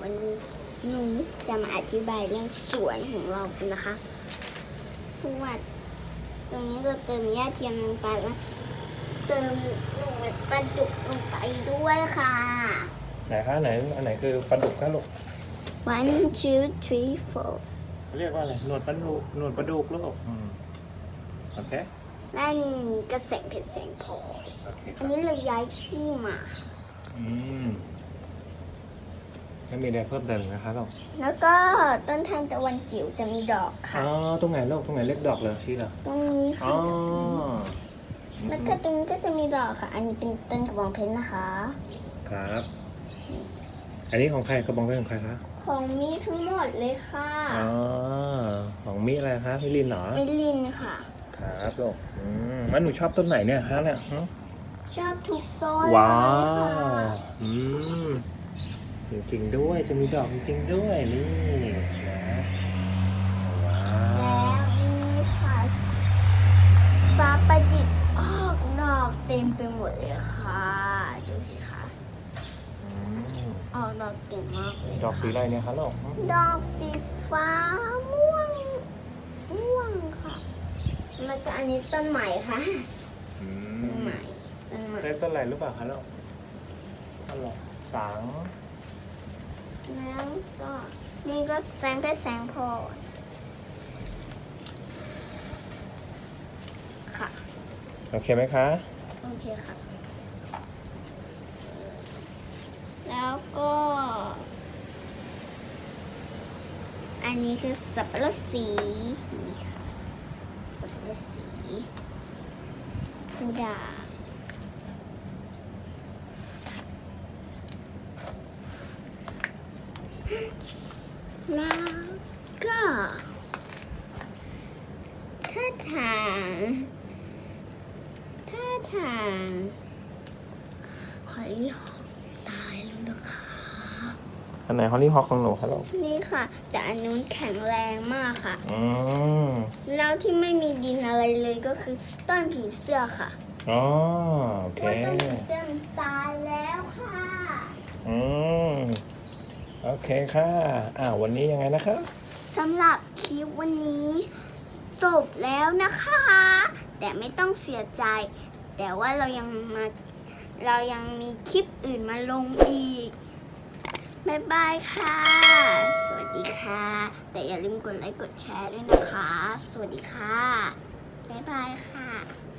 วันนี้หนูจะมาอธิบายเรื่องสวนของเรากันนะคะเพราะว่าตรงนี้เราเติมหญ้าเทียมลงไปแล้วเติมหนูปลาดุกลงไปด้วยค่ะ ไหนคะไหนอันไหนคือปลาดุกคะลูก one two three four เรียกว่าอะไรหนวดปลาดุกหนวดปลาดุกลูกอืมโอเคนั่นก็แสงเพชรแสงพลอยโอเคคอัรันบนี้เราย้ายที่มา อืม ไม่มีอะไรเพิ่มเติมอีกนะคะลูกแล้วก็ต้นทานตะวันจิ๋วจะมีดอกค่ะ อ๋อ ตรงไหนลูกตรงไหนเล็กดอกเลยชี้เหรอตรงนี้อ๋ค่ะ อแล้วก็ตรงนี้ก็จะมีดอกค่ะ อันนี้เป็นต้นกระบองเพชรนะคะ ครับ อันนี้ของใครกระบองเพชรของใครคะของมีทั้งหมดเลยค่ะอ๋อของมิอะไรคะมิลินเหรอมิลินค่ะ ครับลูกอืมแล้วหนูชอบต้นไหนเนี่ยฮะเนี่ยฮะชอบทุกต้นว้าเลยค่ะวอืม จริงๆด้วยจะมีดอกจริงๆด้วยนี่นะว้าแล้ววนี่ค่ะฟ้าประดิษฐ์ออกดอกเต็มไปหมดเลยค่ะดูสิคะอืมออกดอกเก่งมากเลยดอกสีอะไรเนี่ยคะลูกดอกสีฟ้าม่วงม่วงค่ะแล้วก็อันนี้ต้นใหม่ค่ะอืต้นมใหม่ต้นใหม่ ได้ต้นอะไรหรือเปล่าคะลูกต้นอะไรสัง แล้วก็นี่ก็แสงเพชรแสงพลอยค่ะ โอเคไหมคะ โอเคค่ะ แล้วก็ อันนี้คือสับปะรดสีนี่ค่ะ สับปะรดสีผู้ด่าง แล้วก็ถ้าทางถ้าทางหอยหอมตายแล้วนะคะอันไหนฮอลลี่ฮอคของหนูคะลูกนี่ค่ะ แต่อันนู้นแข็งแรงมากค่ะ อืมแล้วที่ไม่มีดินอะไรเลยก็คือต้นผีเสื้อค่ะ อ๋อ โอเค ว่าต้นผีเสื้อมันตายแล้วค่ะ อืม โอ เคค่ะอ่าวันนี้ยังไงนะครับสำหรับคลิปวันนี้จบแล้วนะคะ แต่ไม่ต้องเสียใจ แต่ว่าเรายังมาเรายังมีคลิปอื่นมาลงอีกบายบายค่ะ สวัสดีค่ะ แต่อย่าลืมกดไลค์กดแชร์ด้วยนะคะ สวัสดีค่ะบายบายค่ะ